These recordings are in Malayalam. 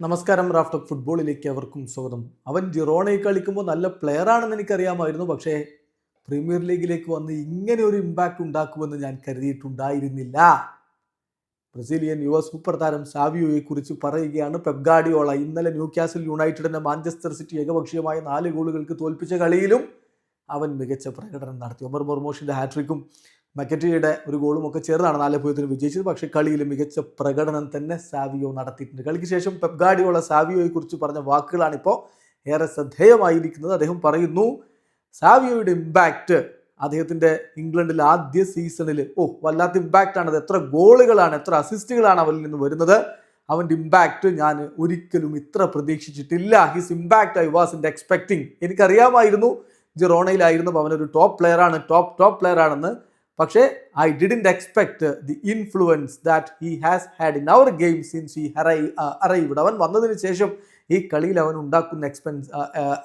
നമസ്കാരം റാഫ്റ്റ് ഫുട്ബോളിലേക്ക് അവർക്കും സ്വാഗതം. അവൻ ജിറോണയിൽ കളിക്കുമ്പോൾ നല്ല പ്ലെയർ ആണെന്ന് എനിക്കറിയാമായിരുന്നു. പക്ഷേ പ്രീമിയർ ലീഗിലേക്ക് വന്ന് ഇങ്ങനെ ഒരു ഇമ്പാക്റ്റ് ഉണ്ടാക്കുമെന്ന് ഞാൻ കരുതിയിട്ടുണ്ടായിരുന്നില്ല. ബ്രസീലിയൻ യുവ സൂപ്പർ താരം സാവിയോയെ കുറിച്ച് പറയുകയാണ് പെബ്ഗാഡിയോള ഇന്നലെ ന്യൂ ക്യാസിൽ യുണൈറ്റഡിനെ മാഞ്ചസ്റ്റർ സിറ്റി ഏകപക്ഷീയമായ നാല് ഗോളുകൾക്ക് തോൽപ്പിച്ച കളിയിലും അവൻ മികച്ച പ്രകടനം നടത്തി. ഒമർ മൊർമോഷിന്റെ ഹാട്രിക്കും മക്കറ്റിയുടെ ഒരു ഗോളും ഒക്കെ ചേർന്നാണ് നാല് പൂജ്യത്തിന് വിജയിച്ചത്. പക്ഷേ കളിയിൽ മികച്ച പ്രകടനം തന്നെ സാവിയോ നടത്തിയിട്ടുണ്ട്. കളിക്ക് ശേഷം പെപ്ഗാഡിയോള സാവിയോയെ കുറിച്ച് പറഞ്ഞ വാക്കുകളാണ് ഇപ്പോൾ ഏറെ ശ്രദ്ധേയമായിരിക്കുന്നത്. അദ്ദേഹം പറയുന്നു സാവിയോയുടെ ഇമ്പാക്റ്റ് അദ്ദേഹത്തിന്റെ ഇംഗ്ലണ്ടിൽ ആദ്യ സീസണിൽ ഓ വല്ലാത്ത ഇമ്പാക്റ്റ് ആണ് അത് എത്ര ഗോളുകളാണ് എത്ര അസിസ്റ്റുകളാണ് അവരിൽ നിന്ന് വരുന്നത്. അവന്റെ ഇമ്പാക്റ്റ് ഞാൻ ഒരിക്കലും ഇത്ര പ്രതീക്ഷിച്ചിട്ടില്ല. His impact I was in expecting എനിക്കറിയാമായിരുന്നു ജിറോണയിലായിരുന്നപ്പോൾ അവനൊരു ടോപ്പ് പ്ലെയറാണ് ടോപ്പ് ടോപ്പ് പ്ലെയർ ആണെന്ന്. പക്ഷേ I didn't expect the influence that he has had in our game since he arrived അവൻ വന്നതിന് ശേഷം ഈ കളിയിൽ അവൻ ഉണ്ടാക്കുന്ന എക്സ്പെൻസ്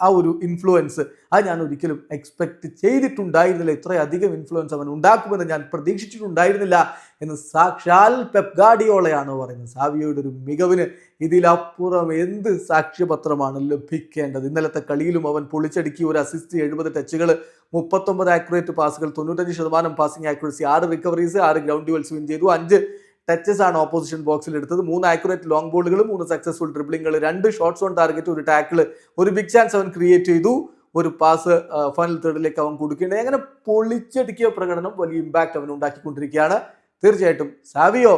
ആ ഒരു ഇൻഫ്ലുവൻസ് അത് ഞാൻ ഒരിക്കലും എക്സ്പെക്ട് ചെയ്തിട്ടുണ്ടായിരുന്നില്ല. ഇത്രയധികം ഇൻഫ്ലുവൻസ് അവൻ ഉണ്ടാക്കുമെന്ന് ഞാൻ പ്രതീക്ഷിച്ചിട്ടുണ്ടായിരുന്നില്ല എന്ന് സാക്ഷാൽ പെപ്ഗാഡിയോളയാണ് പറയുന്നത്. സാവിയോയുടെ ഒരു മികവിന് ഇതിലപ്പുറം എന്ത് സാക്ഷ്യപത്രമാണ് ലഭിക്കേണ്ടത്? ഇന്നലത്തെ കളിയിലും അവൻ പൊളിച്ചടുക്കി ഒരു അസിസ്റ്റ് എഴുപത് ടച്ചുകൾ മുപ്പത്തൊമ്പത് ആക്യുറേറ്റ് പാസുകൾ തൊണ്ണൂറ്റഞ്ച് ശതമാനം പാസിംഗ് ആക്യുറസി ആറ് റിക്കവറീസ് ആറ് ഗ്രൗണ്ട് ഡ്യുവൽസ് വിൻ ചെയ്തു അഞ്ച് ടച്ചസ് ആണ് ഓപ്പോസിഷൻ ബോക്സിൽ എടുത്തത്. മൂന്ന് ആക്യുറേറ്റ് ലോങ് ബോളുകൾ മൂന്ന് സക്സസ്ഫുൾ ഡ്രിബ്ലിങ്ങൾ രണ്ട് ഷോട്ട്സ് ഓൺ ടാർഗറ്റ് ഒരു ടാക്കിൾ ഒരു ബിഗ് ചാൻസ് അവൻ ക്രിയേറ്റ് ചെയ്തു. ഒരു പാസ് ഫൈനൽ തേർഡിലേക്ക് അവൻ കൊടുക്കേണ്ടത് അങ്ങനെ പൊളിച്ചടുക്കിയ പ്രകടനം വലിയ ഇമ്പാക്റ്റ് അവൻ ഉണ്ടാക്കിക്കൊണ്ടിരിക്കുകയാണ്. തീർച്ചയായിട്ടും സാവിയോ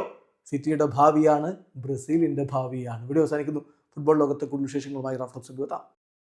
സിറ്റിയുടെ ഭാവിയാണ് ബ്രസീലിന്റെ ഭാവിയാണ്. വീഡിയോ അവസാനിക്കുന്നു. ഫുട്ബോൾ ലോകത്തെ കൂടുതൽ വിശേഷങ്ങളുമായി റാഫ്റ്റോക്സ് എത്താം.